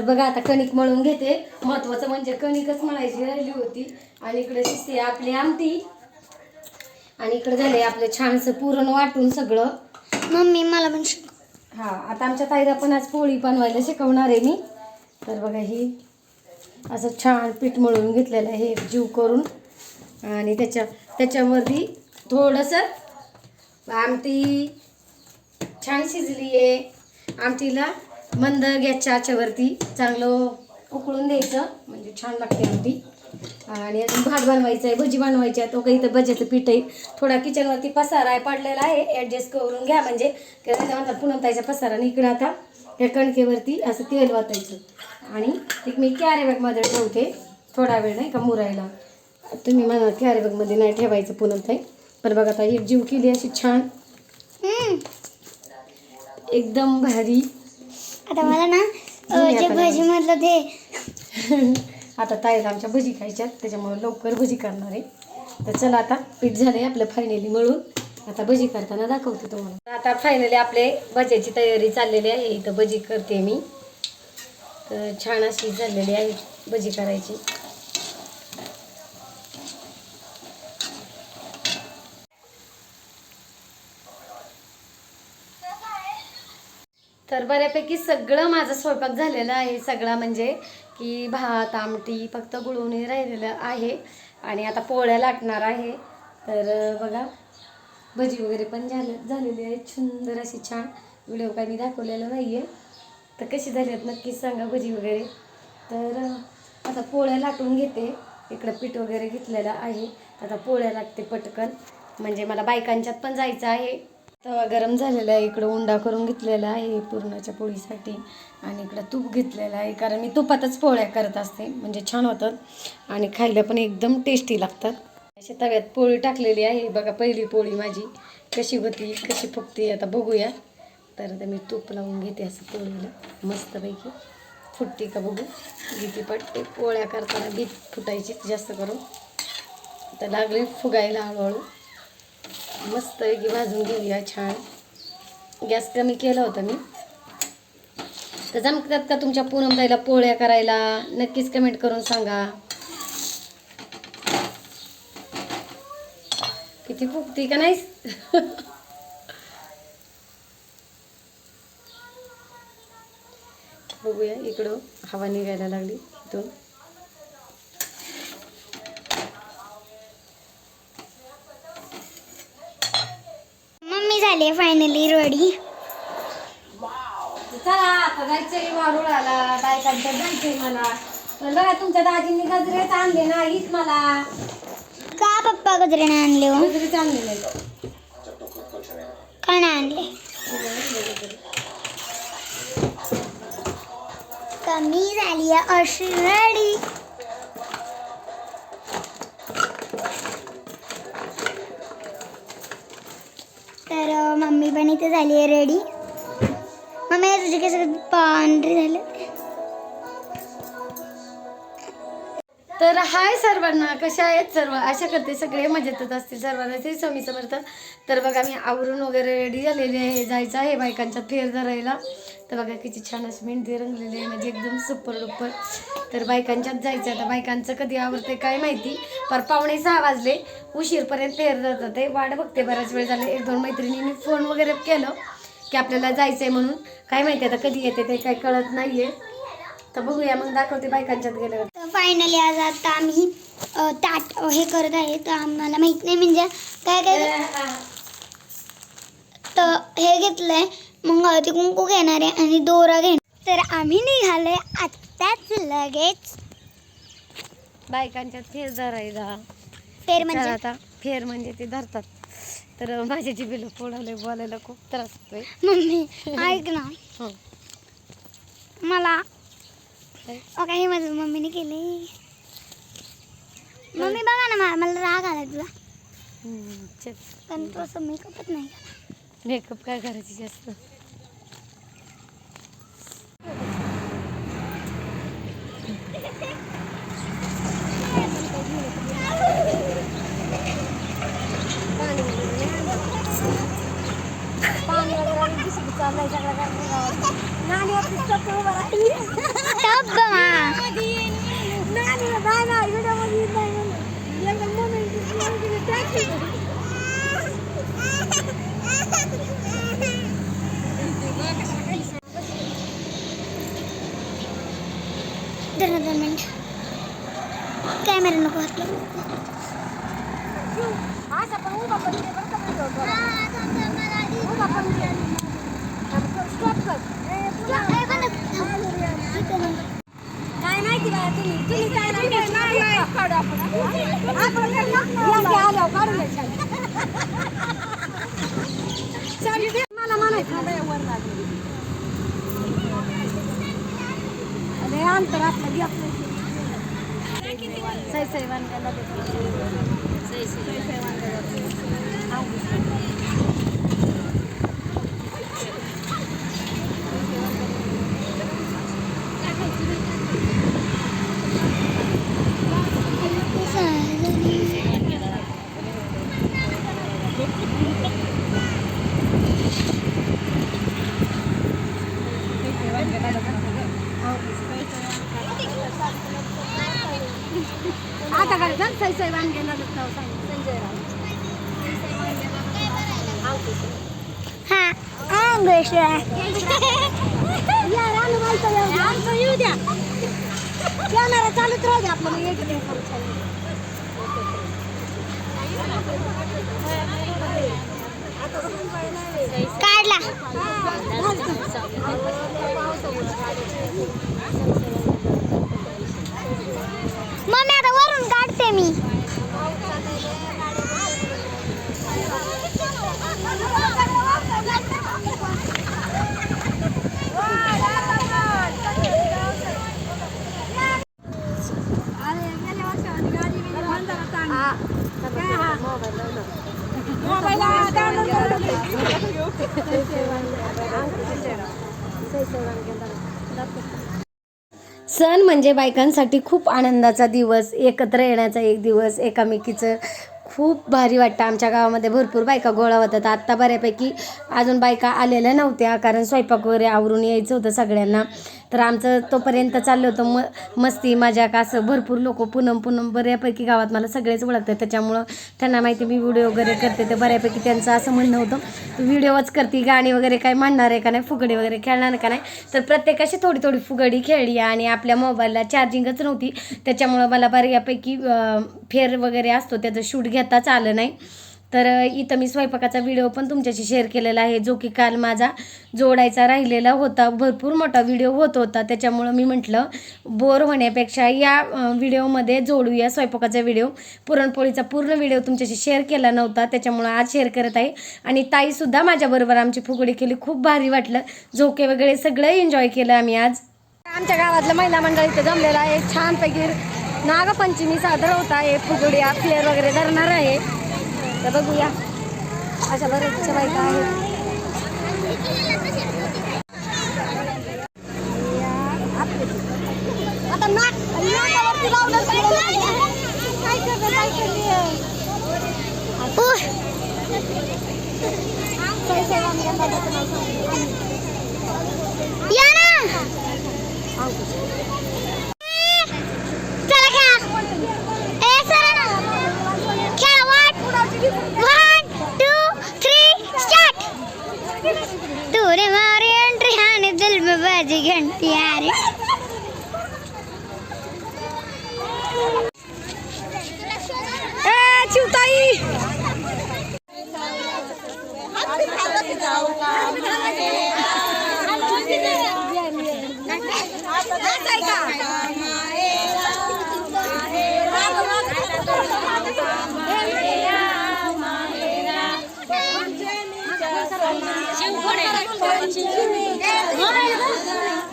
तर बघा आता कणिक मळून घेते. महत्वाचं म्हणजे कणिकच मळायची राहिली होती. आणि इकडे शिजते आपली आमटी. आणि इकडे झाले आपलं छानसं पुरण वाटून सगळं. मम्मी मला पण शिक हा आता आमच्या ताईला पण आज पोळी बनवायला शिकवणार आहे मी. तर बघा ही असं छान पीठ मळून घेतलेलं आहे एक जीव करून. आणि त्याच्या त्याच्यावरती थोडंसं आमटी छान शिजली आहे. आमटीला मंद गॅसच्या आचेवरती चांगलं उकळून द्यायचं म्हणजे छान लागते आमटी. आणि अजून भात बनवायचा आहे भजी बनवायची आहे तो काही इथं भज्याचं पीठ आहे. थोडा किचनवरती पसारा आहे पडलेला आहे ॲडजस्ट करून घ्या म्हणजे म्हणतात पसारा आणि इकडं आता. त्या कणकेवरती असं तेल वाटायचं आणि एक मी कॅरी बॅगमध्ये ठेवते थोडा वेळ नाही का मुरायला. तुम्ही म्हणा कॅरी बॅगमध्ये नाही ठेवायचं पुनमताई. पण बघा आता एक जीव केली अशी छान. एकदम भारी आता मला ना अं, जे भजी मधलं ते. आता ताईला आमच्या भजी खायच्यात त्याच्यामुळे लवकर भजी करणार आहे. तर चला आता पीठ झालंय आपलं फायनली मळून. आता भजी करताना दाखवते तुम्हाला. आता फायनली आपले भज्याची तयारी चाललेली आहे. इथं भजी करते मी. तर छान अशी झालेली आहे भजी करायची. तर बऱ्यापैकी सगळं माझा स्वयंपाक झालेला आहे. सगळा म्हणजे की भात आमटी फक्त गुळवणी राहिलेलं आहे. आणि आता पोळ्या लाटणार आहे. तर बघा भजी वगैरे पण झाले झालेली आहे सुंदर अशी छान. व्हिडिओ काय मी दाखवलेला नाही आहे तर कशी झाली आहेत नक्कीच सांगा भजी वगैरे. तर आता पोळ्या लाटून घेते. इकडं पीठ वगैरे घेतलेलं आहे. आता पोळ्या लागते पटकन. म्हणजे मला बायकांच्यात पण जायचं आहे. तवा गरम झालेला आहे. इकडं उंडा करून घेतलेला आहे पुरणाच्या पोळीसाठी. आणि इकडं तूप घेतलेलं आहे. कारण मी तुपातच पोळ्या करत असते. म्हणजे छान होतात. आणि खायला पण एकदम टेस्टी लागतात. अशा तव्यात पोळी टाकलेली आहे. बघा पहिली पोळी माझी. कशी होती कशी फुगती आता बघूया. तर आता मी तूप लावून घेते असं पोळीला. मस्तपैकी. फुटते का बघू. भीती पडते. पोळ्या करताना भीत फुटायची जास्त करून. तर लागले फुगायला हळूहळू. मस्त मस्तपैकी भाजून घेऊया छान. गॅस कमी केला होता मी. तर जमतात का तुमच्या पूनमताईला पोळ्या करायला? नक्कीच कमेंट करून सांगा. किती फुगती का नाही बघूया इकडं हवा निघायला लागली इथून मम्मी झाली फायनली रेडी चला आता जायचंय मारुळाला बायकांच्या जायचंय मला पण बघा तुमच्या दाजींनी गजरेच आणले ना हीच मला. का पप्पा गजरेने आणले हो? गजरेच आणले नाही का नाही आणले? कमी झाली अशी रेडी अं, मम्मी पण इथे झाली आहे रेडी मम्मी तुझे केस पांढरे झाले तर हाय सर्वांना कशा आहेत सर्व? आशा करते सगळे मजेतच असतील. सर्वांना ते स्वामी समर्थ. तर बघा मी आवरून वगैरे रेडी झालेली आहे. जायचं आहे बायकांच्या फेर धरायला. तर बघा किती छान अशी मेहंदी रंगलेली आहे. म्हणजे एकदम सुपर डुपर तर बायकांच्यात जायचं आता बायकांचं कधी आवडते काय माहिती. पर पावणे सहा वाजले. उशीरपर्यंत फेर धरतात ते. वाट बघते बऱ्याच वेळ झाले. एक दोन मैत्रिणींनी फोन वगैरे केलं की आपल्याला जायचं आहे म्हणून. काय माहिती आता कधी येते ते काही कळत नाही आहे तर बघूया मग दाखवते बायकांच्यात गेल्यावर. तर फायनली आज आता आम्ही अं, ताट अं, हे करत आहे. तर आम्हाला माहीत नाही म्हणजे काय काय तर हे घेतलंय. मग हळदी कुंकू घेणार आहे आणि दोरा घेणार तर आम्ही निघालोय आत्ताच लगेच. बायकांच्यात फेर धरायला फेर म्हणजे? आता फेर म्हणजे ते धरतात. तर माझ्या जिबीला पोळाले बोलायला खूप त्रास होतोय. मम्मी ऐक ना. हं. मला अ, काही माझं मम्मीने केले मम्मी बघा ना मला मला राग आला तुला. हं, चल. कारण तू असं मेकअपच नाही केला. मेकअप काय करायची जास्त? सगळं चाललंय सगळं गावात नाणी उभं राहिली नाणी बाय ना व्हिडिओमध्ये कॅमेरा नको हातला असा पण उभा पण उभा काय माहिती बाळा तुम्ही तुम्ही काय काढू आपण मला म्हणायचं अरे अंतर आपलं घेतलं सही सई वांग्याला सही सई सई आता काय सांग सई सई वांग्याला देतो सांग. संजय राव. हा या रानू बाईचं येऊ द्या. आमचं येऊ द्या. कॅमेरा चालूच राहू द्या आपलं. मग एक एक करू चालू. काढला. Sammy. सण म्हणजे बायकांसाठी खूप आनंदाचा दिवस एकत्र येण्याचा एक दिवस एकामेकीचं खूप भारी वाटतं. आमच्या गावामध्ये भरपूर बायका गोळा होतात. आत्ता बऱ्यापैकी अजून बायका आलेल्या नव्हत्या कारण स्वयंपाक वगैरे आवरून यायचं होतं सगळ्यांना. तर आमचं तोपर्यंत चाललं होतं म मस्ती मजाक असं भरपूर लोक पूनम पुनम बऱ्यापैकी गावात मला सगळेच ओळखतात. त्याच्यामुळं त्यांना माहिती मी व्हिडिओ वगैरे करते तर बऱ्यापैकी त्यांचं असं म्हणणं होतं तू व्हिडिओच करते गाणी वगैरे काय म्हणणार आहे का नाही? फुगडी वगैरे खेळणार का नाही? तर प्रत्येकाशी थोडी थोडी फुगडी खेळली आणि आपल्या मोबाईलला चार्जिंगच नव्हती. त्याच्यामुळं मला बऱ्यापैकी फेर वगैरे असतो त्याचं शूट घेताच आलं नाही. तर इथं मी स्वयंपाकाचा व्हिडिओ पण तुमच्याशी शेअर केलेला आहे जो की काल माझा जोडायचा राहिलेला होता. भरपूर मोठा व्हिडिओ होत होता. त्याच्यामुळं मी म्हटलं बोर होण्यापेक्षा या व्हिडिओमध्ये जोडूया स्वयंपाकाचा व्हिडिओ पुरणपोळीचा पूर्ण व्हिडिओ तुमच्याशी शेअर केला नव्हता. त्याच्यामुळं आज शेअर करत आहे. आणि ताईसुद्धा माझ्याबरोबर आमची फुगडी केली. खूप भारी वाटलं. झोके वगैरे सगळं एन्जॉय केलं आम्ही आज. आमच्या गावातलं महिला मंडळ इथं जमलेलं आहे. छानपैकी नागपंचमी सादर होत आहे. फुगड्या फ्लेअर वगैरे धरणार आहे. तर बघूया अशा बऱ्याचशा बायका आहेत आता नाक नाकावरती लावलं काय करते काय करते उह, या ना चला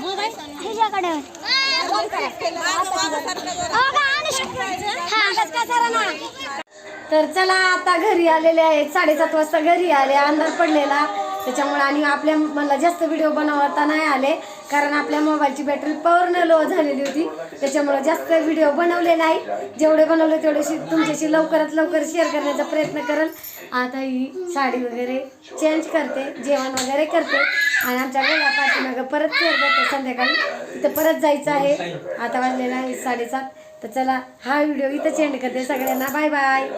मोबाईल तर चला आता घरी आलेले आहेत साडेसात वाजता घरी आले. अंधार पडलेला. त्याच्यामुळे आणि आपल्या मला जास्त व्हिडिओ बनवता नाही आले. कारण आपल्या मोबाईलची बॅटरी पूर्ण लो झालेली होती. त्याच्यामुळे जास्त व्हिडिओ बनवले नाही. जेवढे बनवले तेवढे तुमच्याशी लवकरात लवकर शेअर करण्याचा प्रयत्न करेल. आता ही साडी वगैरे चेंज करते. जेवण वगैरे करते. आणि आमच्या वेळा पाठीमागं परत फेर जाते संध्याकाळी. तिथं परत जायचं आहे. आता वाजलेला आहे साडेसात. तर चला हा व्हिडिओ इथंच एंड करते. सगळ्यांना बाय बाय